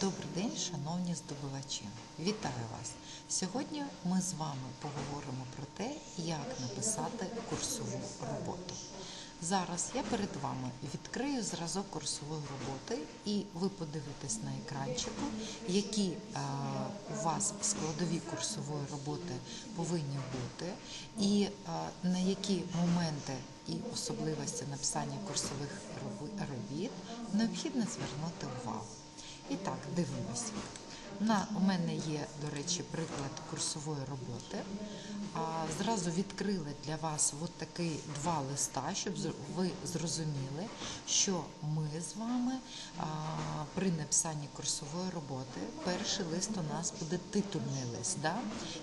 Добрий день, шановні здобувачі! Вітаю вас! Сьогодні ми з вами поговоримо про те, як написати курсову роботу. Зараз я перед вами відкрию зразок курсової роботи, і ви подивитесь на екранчику, які е, у вас складові курсової роботи повинні бути, і е, на які моменти і особливості написання курсових робіт необхідно звернути увагу. І так, дивимося. На, у мене є, до речі, приклад курсової роботи. А, зразу відкрили для вас от такий два листа, щоб ви зрозуміли, що ми з вами а, при написанні курсової роботи перший лист у нас буде титульний лист. Да?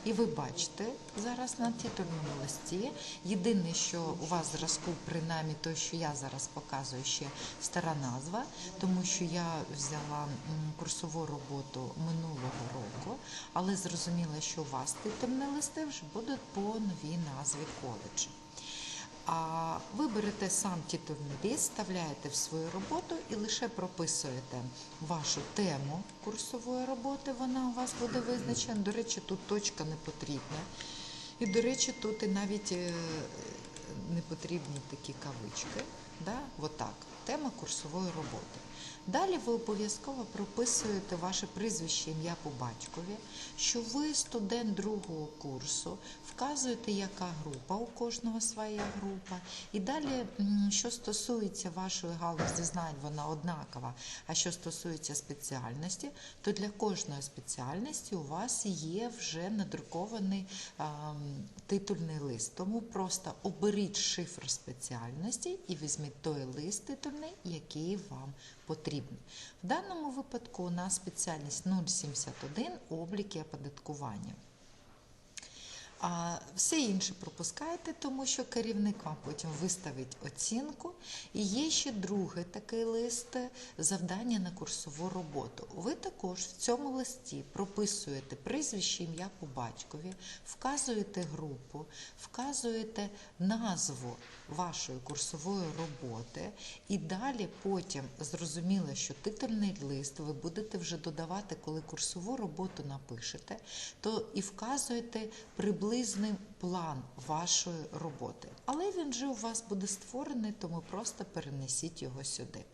І ви бачите зараз на титульному листі. Єдине, що у вас зразку, принаймні той, що я зараз показую, ще стара назва, тому що я взяла курсову роботу минулого року, але зрозуміла, що у вас титульні листи вже будуть по новій назві коледжу. А ви берете сам титульний ліст, вставляєте в свою роботу і лише прописуєте вашу тему курсової роботи. Вона у вас буде визначена. До речі, тут точка не потрібна. І, до речі, тут і навіть е, не потрібні такі кавички. Да? Отак. Тема курсової роботи. Далі ви обов'язково прописуєте ваше прізвище, ім'я по батькові, що ви студент другого курсу, вказуєте, яка група, у кожного своя група. І далі, що стосується вашої галузі знань, вона однакова. А що стосується спеціальності, то для кожної спеціальності у вас є вже надрукований а, титульний лист. Тому просто оберіть шифр спеціальності і візьміть той лист титульний, який вам потрібен. В даному випадку у нас спеціальність 071 облік і оподаткування. А все інше пропускайте, тому що керівник вам потім виставить оцінку. І є ще другий такий лист завдання на курсову роботу. Ви також в цьому листі прописуєте прізвище, ім'я по батькові, вказуєте групу, вказуєте назву вашої курсової роботи, і далі потім зрозуміло, що титульний лист ви будете вже додавати, коли курсову роботу напишете, то і вказуєте приблизний план вашої роботи. Але він вже у вас буде створений, тому просто перенесіть його сюди.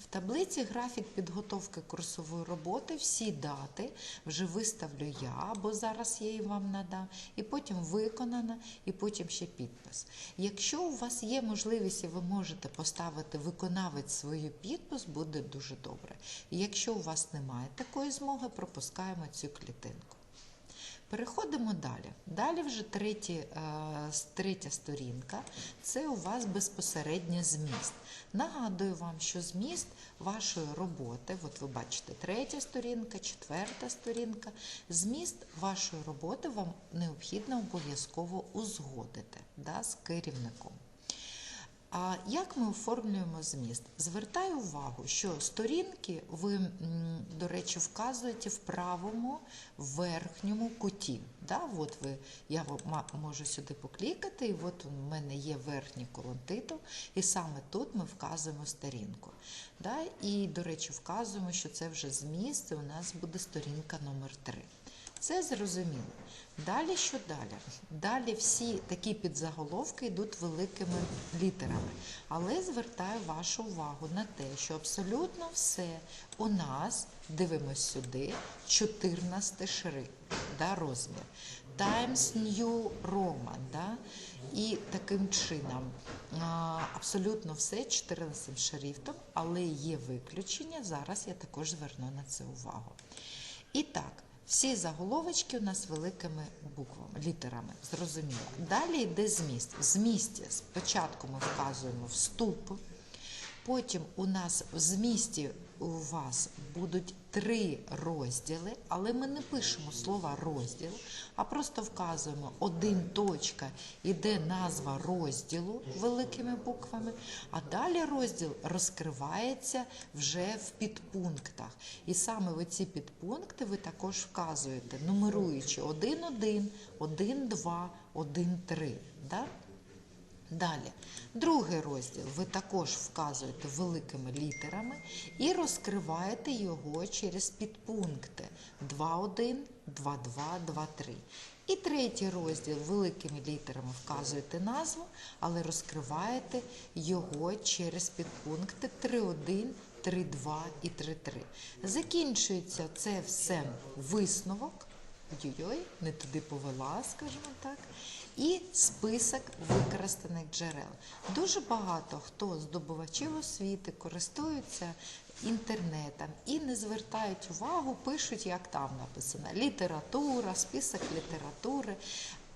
В таблиці графік підготовки курсової роботи всі дати вже виставлю я, бо зараз я її вам надам, і потім виконана, і потім ще підпис. Якщо у вас є можливість і ви можете поставити виконавець свою підпис, буде дуже добре. І якщо у вас немає такої змоги, пропускаємо цю клітинку. Переходимо далі. Далі вже треті, е, третя сторінка це у вас безпосередньо зміст. Нагадую вам, що зміст вашої роботи, от ви бачите, третя сторінка, четверта сторінка, зміст вашої роботи вам необхідно обов'язково узгодити да, з керівником. А як ми оформлюємо зміст? Звертаю увагу, що сторінки ви, до речі, вказуєте в правому верхньому куті. Да? От ви, я можу сюди поклікати, і от у мене є верхній колон титул, і саме тут ми вказуємо сторінку. Да? І, до речі, вказуємо, що це вже зміст, і у нас буде сторінка номер 3. Це зрозуміло. Далі що далі? Далі всі такі підзаголовки йдуть великими літерами. Але звертаю вашу увагу на те, що абсолютно все у нас, дивимось сюди, 14 шрифт, да, розмір. Times New Roman. Да? І таким чином абсолютно все 14 шрифтом, але є виключення. Зараз я також зверну на це увагу. І так, всі заголовочки у нас великими буквами, літерами, зрозуміло. Далі йде зміст. В змісті спочатку ми вказуємо вступ, потім у нас в змісті у вас будуть три розділи, але ми не пишемо слова розділ, а просто вказуємо один точка, іде назва розділу великими буквами, а далі розділ розкривається вже в підпунктах. І саме в ці підпункти ви також вказуєте, нумеруючи 1-1, 1-2, 1-3. Да? Далі, другий розділ ви також вказуєте великими літерами і розкриваєте його через підпункти 2.1, 2.2, 2.3. І третій розділ великими літерами вказуєте назву, але розкриваєте його через підпункти 3.1, 3.2 і 3.3. Закінчується це все висновок. Ой-ой, не туди повела, скажімо так. І список використаних джерел. Дуже багато хто здобувачів освіти користуються інтернетом і не звертають увагу, пишуть, як там написано: література, список літератури.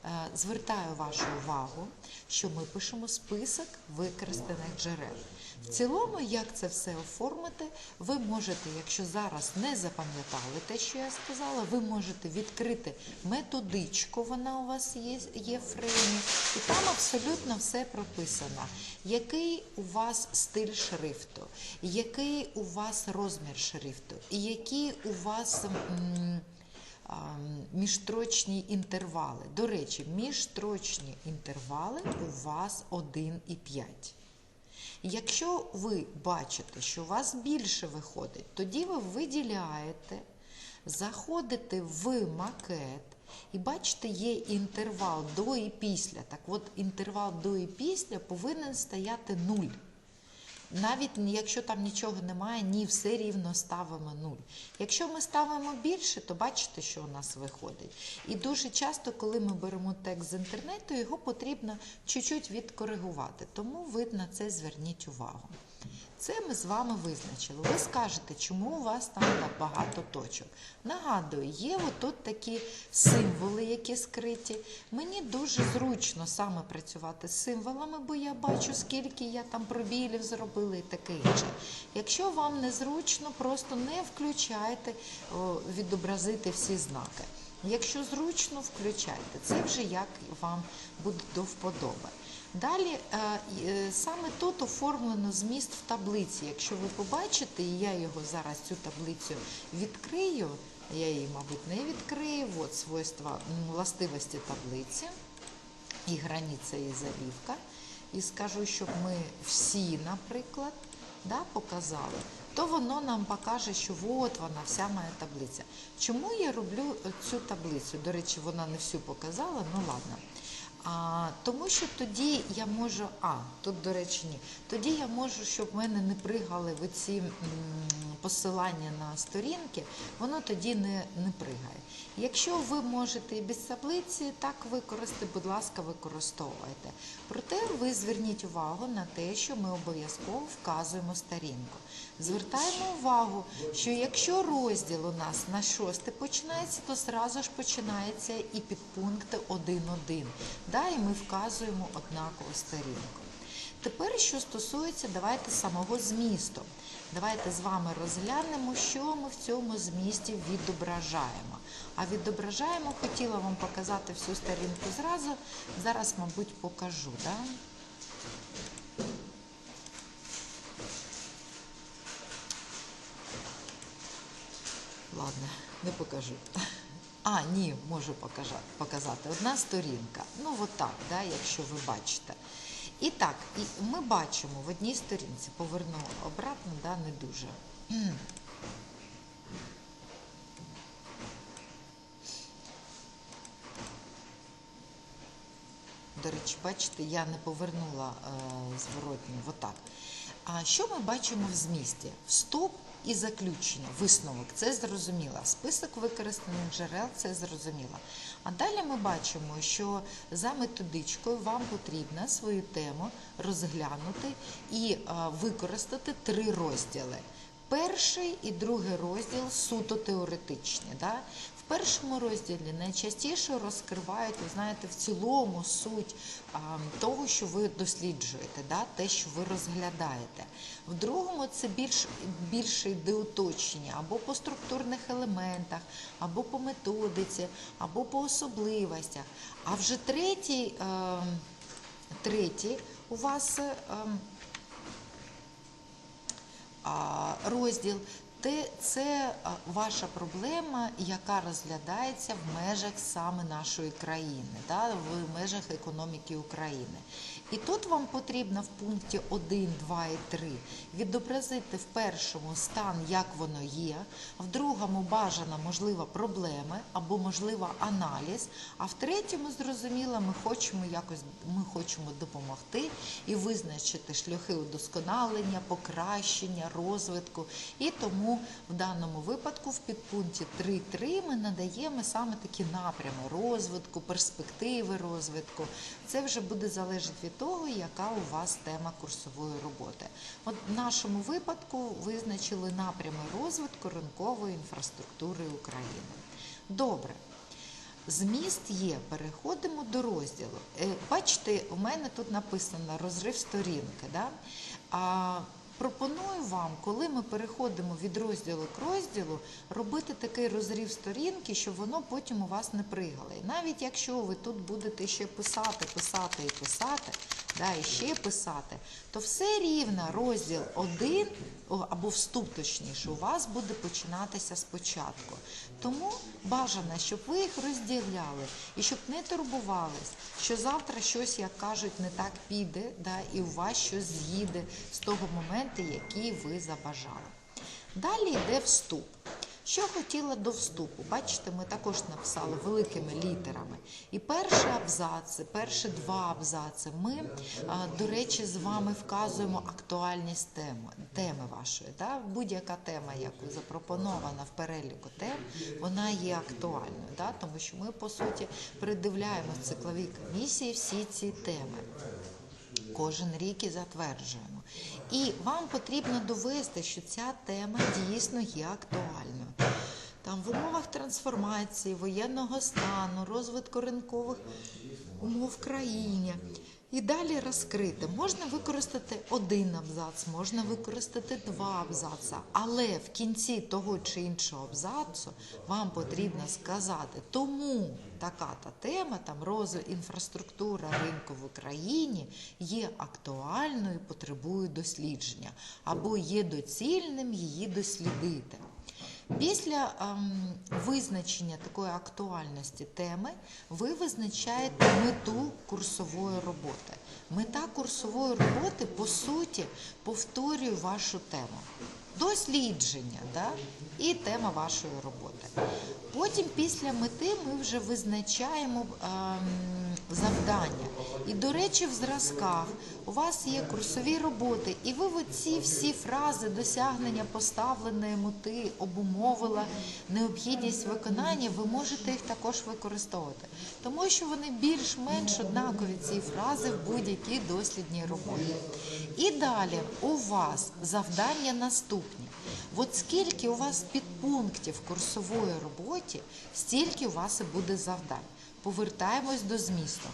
Е, Звертаю вашу увагу, що ми пишемо список використаних джерел. В цілому, як це все оформити, ви можете, якщо зараз не запам'ятали те, що я сказала, ви можете відкрити методичку, вона у вас є, є в фреймі, і там абсолютно все прописано. Який у вас стиль шрифту, який у вас розмір шрифту, і які у вас. м, міжстрочні інтервали. До речі, міжстрочні інтервали у вас 1,5. Якщо ви бачите, що у вас більше виходить, тоді ви виділяєте, заходите в макет і бачите, є інтервал до і після. Так от інтервал до і після повинен стояти 0. Навіть якщо там нічого немає, ні, все рівно ставимо нуль. Якщо ми ставимо більше, то бачите, що у нас виходить. І дуже часто, коли ми беремо текст з інтернету, його потрібно чуть-чуть відкоригувати. Тому ви на це зверніть увагу. Це ми з вами визначили. Ви скажете, чому у вас там так багато точок. Нагадую, є отут такі символи, які скриті. Мені дуже зручно саме працювати з символами, бо я бачу, скільки я там пробілів зробила і таке інше. Якщо вам незручно, просто не включайте відобразити всі знаки. Якщо зручно, включайте. Це вже як вам буде до вподоби. Далі е, е, саме тут оформлено зміст в таблиці. Якщо ви побачите, і я його зараз цю таблицю відкрию, я її, мабуть, не відкрию. От свойства властивості таблиці і границя і завівка. І скажу, щоб ми всі, наприклад, да, показали, то воно нам покаже, що от вона, вся моя таблиця. Чому я роблю е, цю таблицю? До речі, вона не всю показала, ну ладно. А, тому що тоді я можу, а, тут, до речі, ні. Тоді я можу, щоб в мене не пригали в ці м, посилання на сторінки, воно тоді не, не пригає. Якщо ви можете і без таблиці так використати, будь ласка, використовуйте. Проте ви зверніть увагу на те, що ми обов'язково вказуємо сторінку. Звертаємо увагу, що якщо розділ у нас на шосте починається, то зразу ж починається і підпункти 1.1. Да, і ми вказуємо однакову сторінку. Тепер, що стосується, давайте самого змісту. Давайте з вами розглянемо, що ми в цьому змісті відображаємо. А відображаємо, хотіла вам показати всю сторінку зразу. Зараз, мабуть, покажу. Да? Ладно, не покажу. А, ні, можу показати. Одна сторінка. Ну, отак, да, якщо ви бачите. І так, і ми бачимо в одній сторінці, поверну обратно, да, не дуже. До речі, бачите, я не повернула е, зворотню, отак. А що ми бачимо в змісті? Вступ і заключення, висновок, це зрозуміло. Список використаних джерел це зрозуміло. А далі ми бачимо, що за методичкою вам потрібно свою тему розглянути і е, використати три розділи. Перший і другий розділ суто теоретичні. Да? Першому розділі найчастіше розкривають, ви знаєте, в цілому суть а, того, що ви досліджуєте, да? те, що ви розглядаєте. В другому це більш, більше йде уточнення або по структурних елементах, або по методиці, або по особливостях. А вже третій, е, третій у вас. Е, а, розділ. Те це ваша проблема, яка розглядається в межах саме нашої країни, да, в межах економіки України. І тут вам потрібно в пункті 1, 2 і 3 відобразити в першому стан, як воно є, в другому бажана, можливо, проблеми або можливо аналіз. А в третьому, зрозуміло, ми хочемо якось ми хочемо допомогти і визначити шляхи удосконалення, покращення, розвитку. І тому в даному випадку в підпункті 3.3 ми надаємо саме такі напрями розвитку, перспективи розвитку. Це вже буде залежати від того, яка у вас тема курсової роботи. От в нашому випадку визначили напрями розвитку ринкової інфраструктури України. Добре. Зміст є, переходимо до розділу. Е, Бачите, у мене тут написано розрив сторінки. Да? А пропоную вам, коли ми переходимо від розділу к розділу, робити такий розрив сторінки, щоб воно потім у вас не пригало. І навіть якщо ви тут будете ще писати, писати і писати, да, і ще писати, то все рівно розділ 1 або вступ, точніше, у вас буде починатися спочатку. Тому бажано, щоб ви їх розділяли і щоб не турбувались, що завтра щось, як кажуть, не так піде, да, і у вас щось з'їде з того моменту, який ви забажали. Далі йде вступ. Що хотіла до вступу? Бачите, ми також написали великими літерами. І перший абзац, перші два абзаци ми, до речі, з вами вказуємо актуальність теми, теми вашої. Да? Будь-яка тема, яка запропонована в переліку тем, вона є актуальною, да? тому що ми, по суті, передивляємо в цикловій комісії всі ці теми кожен рік і затверджуємо. І вам потрібно довести, що ця тема дійсно є актуальною. Там в умовах трансформації, воєнного стану, розвитку ринкових умов в країні. І далі розкрити. Можна використати один абзац, можна використати два абзаца, але в кінці того чи іншого абзацу вам потрібно сказати, тому така-та тема, там розвиток інфраструктура ринку в Україні є актуальною, і потребує дослідження, або є доцільним її дослідити. Після ем, визначення такої актуальності теми ви визначаєте мету курсової роботи. Мета курсової роботи, по суті, повторює вашу тему. Дослідження да? і тема вашої роботи. Потім, після мети, ми вже визначаємо ем, завдання. І, до речі, в зразках у вас є курсові роботи, і ви ці всі фрази досягнення поставленої мети, обумовила необхідність виконання, ви можете їх також використовувати, тому що вони більш-менш однакові ці фрази в будь-якій дослідній роботі. І далі у вас завдання наступні. От скільки у вас підпунктів в курсової роботі, стільки у вас і буде завдань. Повертаємось до змісту.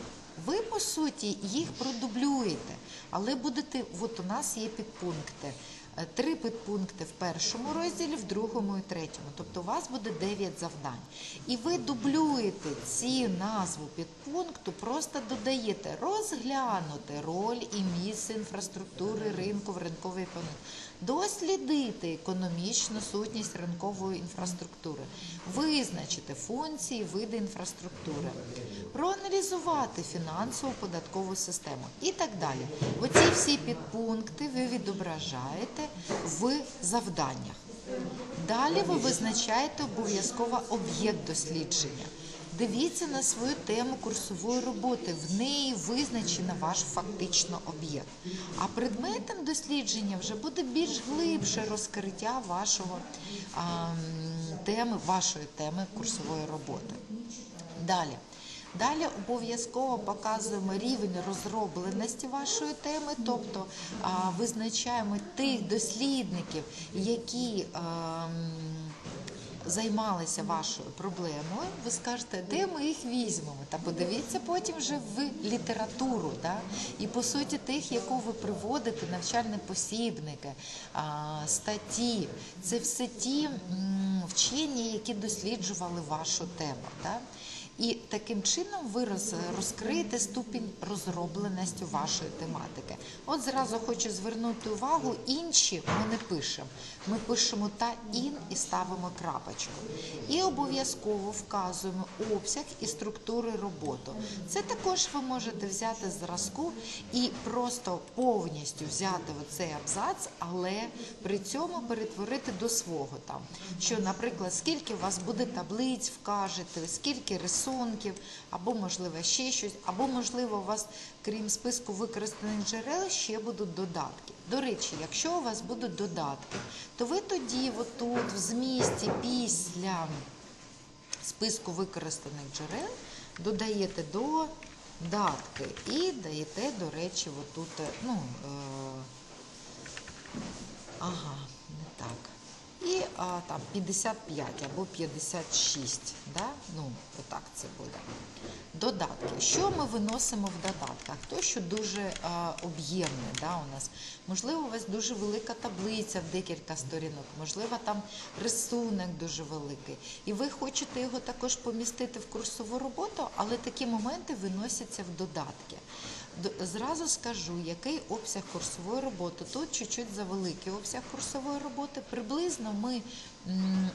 Ви, по суті, їх продублюєте, але будете, от у нас є підпункти. Е, Три підпункти в першому розділі, в другому і третьому. Тобто у вас буде 9 завдань. І ви дублюєте ці назву підпункту, просто додаєте розглянути роль і місце інфраструктури ринку в ринковій економіці, дослідити економічну сутність ринкової інфраструктури, визначити функції, види інфраструктури, проаналізувати фінансову податкову систему і так далі. Оці всі підпункти ви відображаєте в завданнях. Далі ви визначаєте обов'язково об'єкт дослідження. Дивіться на свою тему курсової роботи, в неї визначено ваш фактично об'єкт. А предметом дослідження вже буде більш глибше розкриття вашого а, теми, вашої теми курсової роботи. Далі. Далі обов'язково показуємо рівень розробленості вашої теми, тобто а, визначаємо тих дослідників, які ем, займалися вашою проблемою. Ви скажете, де ми їх візьмемо? Та подивіться потім вже в літературу, да? і по суті тих, яку ви приводите, навчальні посібники, статті. Це все ті вчені, які досліджували вашу тему. Да? І таким чином ви роз- розкриєте ступінь розробленості вашої тематики. От зразу хочу звернути увагу, інші ми не пишемо. Ми пишемо та ін і ставимо крапочку. І обов'язково вказуємо обсяг і структури роботи. Це також ви можете взяти зразку і просто повністю взяти оцей абзац, але при цьому перетворити до свого там. Що, наприклад, скільки у вас буде таблиць, вкажете, скільки рисунків, або можливо ще щось, або можливо у вас, крім списку використаних джерел, ще будуть додатки. До речі, якщо у вас будуть додатки, то ви тоді, отут, в змісті, після списку використаних джерел додаєте до датки і даєте, до речі, отут, е, ну, е, ага, не так. І а, там 55 або 56, да? ну, отак це буде. Додатки. Що ми виносимо в додатках? То, що дуже об'ємне да, у нас. Можливо, у вас дуже велика таблиця в декілька сторінок, можливо, там рисунок дуже великий. І ви хочете його також помістити в курсову роботу, але такі моменти виносяться в додатки. Зразу скажу, який обсяг курсової роботи. Тут чуть-чуть завеликий обсяг курсової роботи. Приблизно ми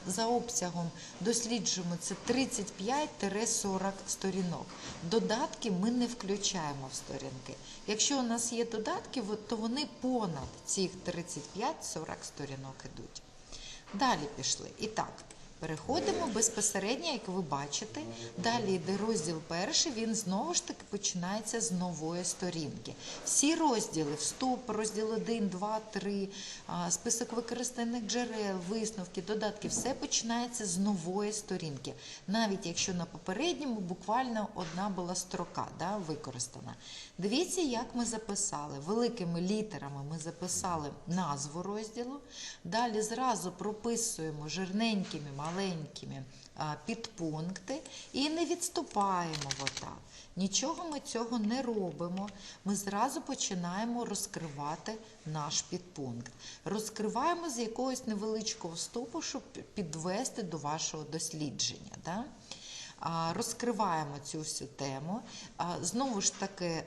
за обсягом досліджуємо це 35-40 сторінок. Додатки ми не включаємо в сторінки. Якщо у нас є додатки, то вони понад цих 35-40 сторінок ідуть. Далі пішли. І так, переходимо безпосередньо, як ви бачите. Далі йде розділ перший, він знову ж таки починається з нової сторінки. Всі розділи, вступ, розділ 1, 2, 3, список використаних джерел, висновки, додатки, все починається з нової сторінки. Навіть якщо на попередньому буквально одна була строка да, використана. Дивіться, як ми записали. Великими літерами ми записали назву розділу. Далі зразу прописуємо жирненькими, маленькими а, підпункти і не відступаємо отак. Нічого ми цього не робимо. Ми зразу починаємо розкривати наш підпункт. Розкриваємо з якогось невеличкого вступу, щоб підвести до вашого дослідження. Да? Розкриваємо цю всю тему. Знову ж таки,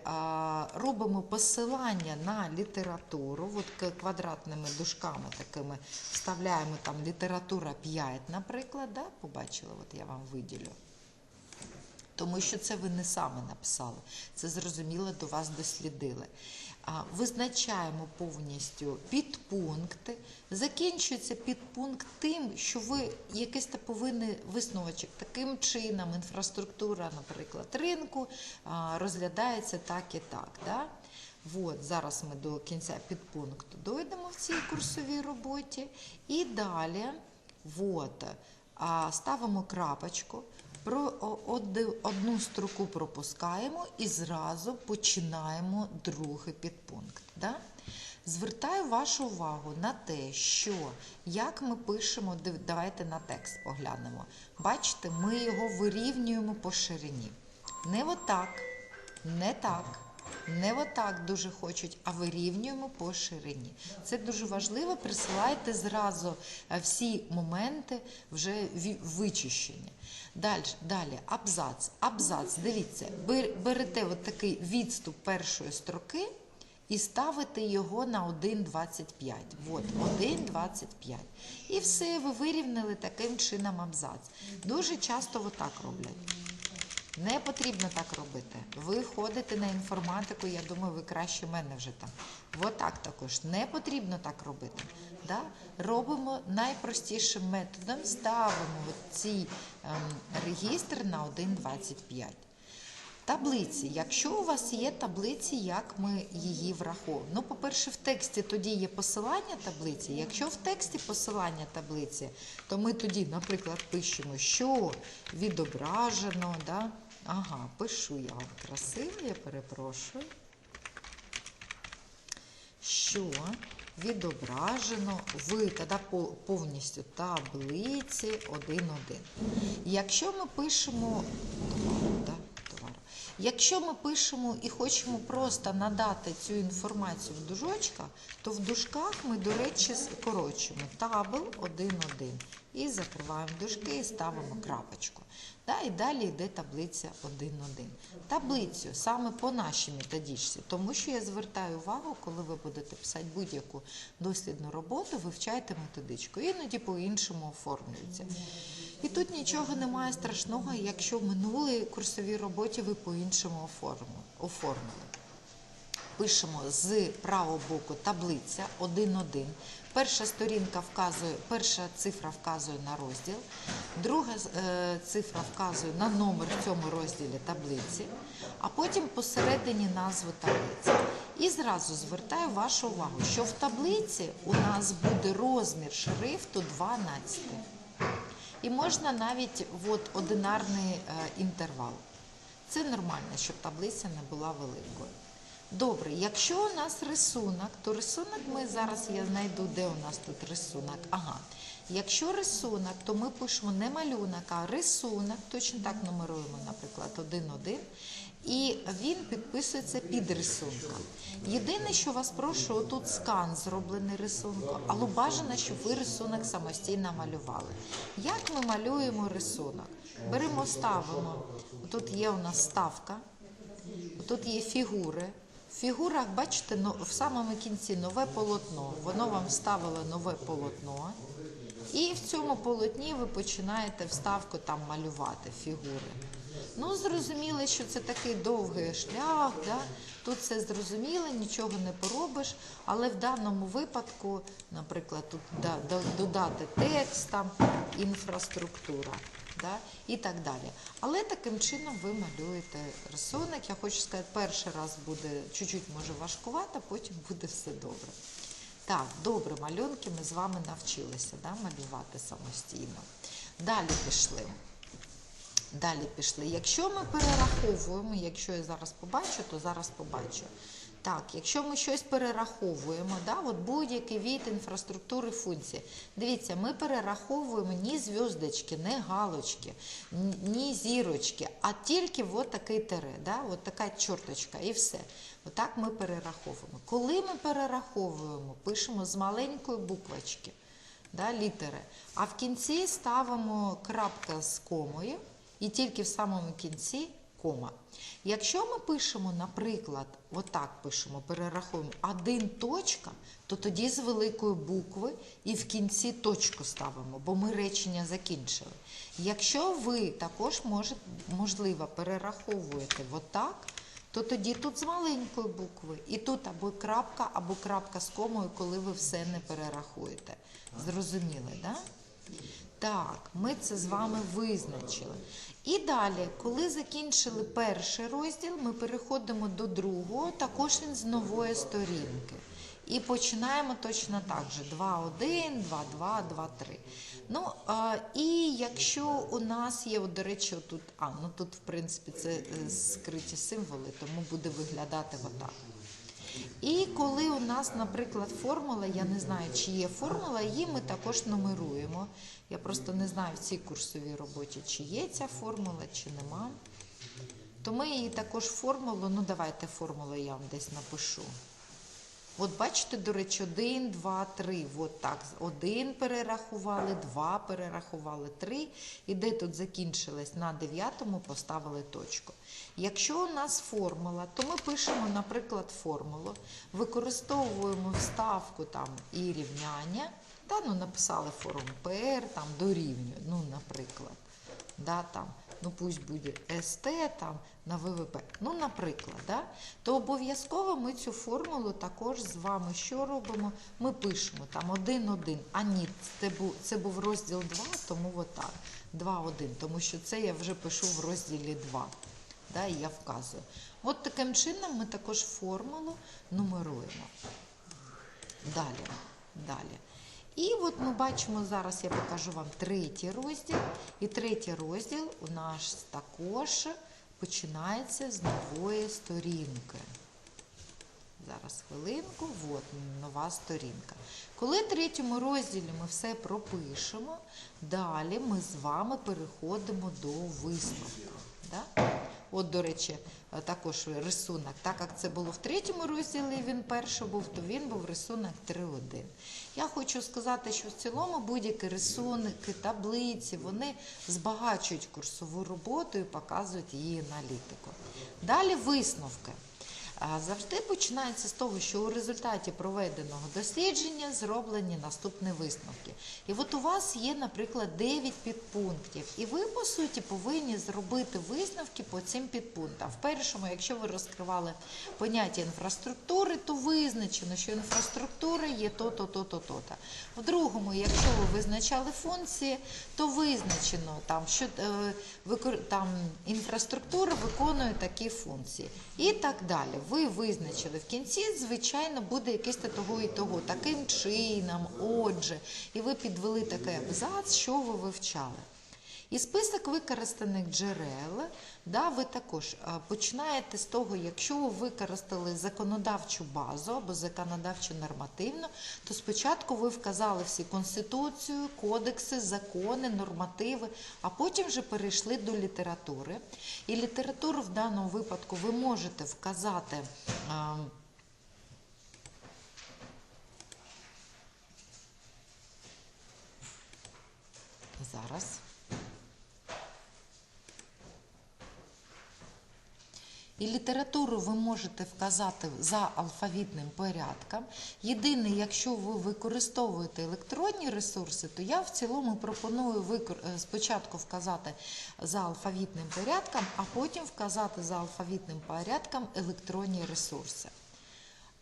робимо посилання на літературу. От квадратними дужками такими вставляємо там література 5, наприклад. Да? Побачили, от я вам виділю. Тому що це ви не саме написали, це зрозуміло до вас дослідили. Визначаємо повністю підпункти. Закінчується підпункт тим, що ви якийсь та повинен висновочок таким чином, інфраструктура, наприклад, ринку розглядається так і так. Да? От, зараз ми до кінця підпункту дойдемо в цій курсовій роботі. І далі от, ставимо крапочку. Про одну строку пропускаємо і зразу починаємо другий підпункт. Да? Звертаю вашу увагу на те, що як ми пишемо, давайте на текст поглянемо. Бачите, ми його вирівнюємо по ширині. Не отак, не так. Не отак дуже хочуть, а вирівнюємо по ширині. Це дуже важливо. Присилайте зразу е, всі моменти вже вичищені. Далі, далі абзац. Абзац, дивіться, берете от такий відступ першої строки і ставите його на 1,25. От, 1,25. І все, ви вирівняли таким чином абзац. Дуже часто отак роблять. Не потрібно так робити. Ви ходите на інформатику, я думаю, ви краще мене вже там. Отак також не потрібно так робити. Да? Робимо найпростішим методом, ставимо цей ем, регістр на 1,25. Таблиці. Якщо у вас є таблиці, як ми її враховуємо? Ну, по-перше, в тексті тоді є посилання таблиці. Якщо в тексті посилання таблиці, то ми тоді, наприклад, пишемо, що відображено. Да? Ага, пишу я красиво, я перепрошую. Що відображено в тоді повністю таблиці 1.1. Якщо ми пишемо. Якщо ми пишемо і хочемо просто надати цю інформацію в дужочках, то в дужках ми, до речі, скорочуємо табл 1.1 І закриваємо дужки і ставимо крапочку. Да, і далі йде таблиця 1.1. Таблицю саме по нашій методичці, тому що я звертаю увагу, коли ви будете писати будь-яку дослідну роботу, вивчайте методичку. Іноді по-іншому оформлюється. І тут нічого немає страшного, якщо в минулій курсовій роботі ви по-іншому оформили-. Пишемо з правого боку таблиця 1.1. Перша сторінка вказує, перша цифра вказує на розділ, друга е, цифра вказує на номер в цьому розділі таблиці, а потім посередині назву таблиці. І зразу звертаю вашу увагу, що в таблиці у нас буде розмір шрифту 12. І можна навіть от, одинарний е, інтервал. Це нормально, щоб таблиця не була великою. Добре, якщо у нас рисунок, то рисунок ми зараз я знайду, де у нас тут рисунок. Ага. Якщо рисунок, то ми пишемо не малюнок, а рисунок, точно так нумеруємо, наприклад, 1.1. І він підписується під рисунком. Єдине, що вас прошу, тут скан зроблений рисунку, але бажано, щоб ви рисунок самостійно малювали. Як ми малюємо рисунок? Беремо, ставимо. Тут є у нас ставка, тут є фігури. В фігурах, бачите, в самому кінці нове полотно. Воно вам вставило нове полотно. І в цьому полотні ви починаєте вставку там малювати фігури. Ну, зрозуміло, що це такий довгий шлях, да? тут все зрозуміло, нічого не поробиш, але в даному випадку, наприклад, тут да, додати текст, там, інфраструктура да? і так далі. Але таким чином ви малюєте рисунок. Я хочу сказати, перший раз буде чуть-чуть може важкувато, потім буде все добре. Так, добре, малюнки ми з вами навчилися да, малювати самостійно. Далі пішли. Далі пішли. Якщо ми перераховуємо, якщо я зараз побачу, то зараз побачу. Так, якщо ми щось перераховуємо, да, от будь-який від інфраструктури функції. Дивіться, ми перераховуємо ні зв'язочки, ні галочки, ні- ні зірочки, а тільки от такий тере, да, от така чорточка і все. Отак ми перераховуємо. Коли ми перераховуємо, пишемо з маленької буквочки да, літери. А в кінці ставимо крапка з комою і тільки в самому кінці кома. Якщо ми пишемо, наприклад, отак пишемо, перераховуємо один точка, то тоді з великої букви і в кінці точку ставимо, бо ми речення закінчили. Якщо ви також може, можливо перераховуєте отак, то тоді тут з маленької букви. І тут або крапка, або крапка з комою, коли ви все не перерахуєте. Зрозуміли, так? Так, ми це з вами визначили. І далі, коли закінчили перший розділ, ми переходимо до другого, також він з нової сторінки. І починаємо точно так же: 2-1, 2-2, 2-3. Ну, а, і якщо у нас є, до речі, тут, а, ну тут, в принципі, це е, скриті символи, тому буде виглядати отак. І коли у нас, наприклад, формула, я не знаю, чи є формула, її ми також нумеруємо. Я просто не знаю в цій курсовій роботі, чи є ця формула, чи нема. То ми її також формулу, ну давайте формулу я вам десь напишу. От бачите, до речі, один, два, три. От так. Один перерахували, два перерахували, три. І де тут закінчилось на дев'ятому, поставили точку. Якщо у нас формула, то ми пишемо, наприклад, формулу, використовуємо вставку там і рівняння. Та, ну, написали форму PR, там дорівнює, ну, наприклад. Да, там, ну пусть буде СТ там на ВВП. Ну, наприклад, да, то обов'язково ми цю формулу також з вами що робимо? Ми пишемо там 1-1, а ні, це був, це був розділ 2, тому отак. 2-1, тому що це я вже пишу в розділі 2. Да, і я вказую. От таким чином ми також формулу нумеруємо. Далі. Далі. І от ми бачимо, зараз я покажу вам третій розділ. І третій розділ у нас також починається з нової сторінки. Зараз хвилинку, от нова сторінка. Коли в третьому розділі ми все пропишемо, далі ми з вами переходимо до висновку. Да? От, до речі, також рисунок. Так як це було в третьому розділі, він перший був, то він був рисунок 3.1. Я хочу сказати, що в цілому будь-які рисунки, таблиці, вони збагачують курсову роботу і показують її аналітику. Далі висновки. Завжди починається з того, що у результаті проведеного дослідження зроблені наступні висновки. І от у вас є, наприклад, 9 підпунктів, і ви, по суті, повинні зробити висновки по цим підпунктам. В першому, якщо ви розкривали поняття інфраструктури, то визначено, що інфраструктура є то-то, то-то, то-то. В другому, якщо ви визначали функції, то визначено там, що е, там інфраструктура виконує такі функції. І так далі. Ви визначили в кінці, звичайно, буде якесь та того і того, таким чином, отже, і ви підвели такий абзац, що ви вивчали. І список використаних джерел, да, ви також починаєте з того, якщо ви використали законодавчу базу або законодавчу нормативну, то спочатку ви вказали всі конституцію, кодекси, закони, нормативи, а потім вже перейшли до літератури. І літературу в даному випадку ви можете вказати. Зараз. І літературу ви можете вказати за алфавітним порядком. Єдине, якщо ви використовуєте електронні ресурси, то я в цілому пропоную е, спочатку вказати за алфавітним порядком, а потім вказати за алфавітним порядком електронні ресурси.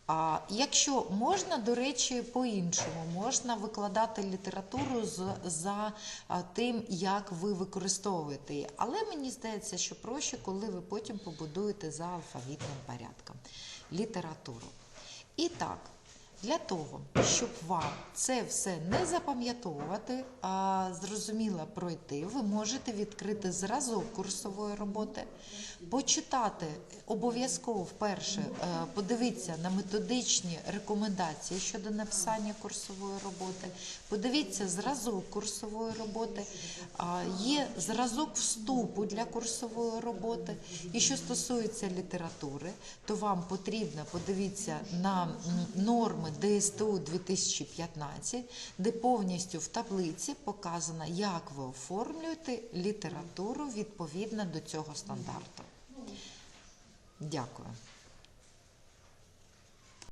А якщо можна, до речі, по-іншому, можна викладати літературу з, за тим, як ви використовуєте її. Але мені здається, що проще, коли ви потім побудуєте за алфавітним порядком літературу. І так, для того, щоб вам це все не запам'ятовувати, а зрозуміло пройти, ви можете відкрити зразок курсової роботи, почитати обов'язково вперше, е, подивіться на методичні рекомендації щодо написання курсової роботи, подивіться зразок курсової роботи, є зразок вступу для курсової роботи. І що стосується літератури, то вам потрібно подивитися на норми ДСТУ 2015, де повністю в таблиці показано, як ви оформлюєте літературу відповідно до цього стандарту. Дякую.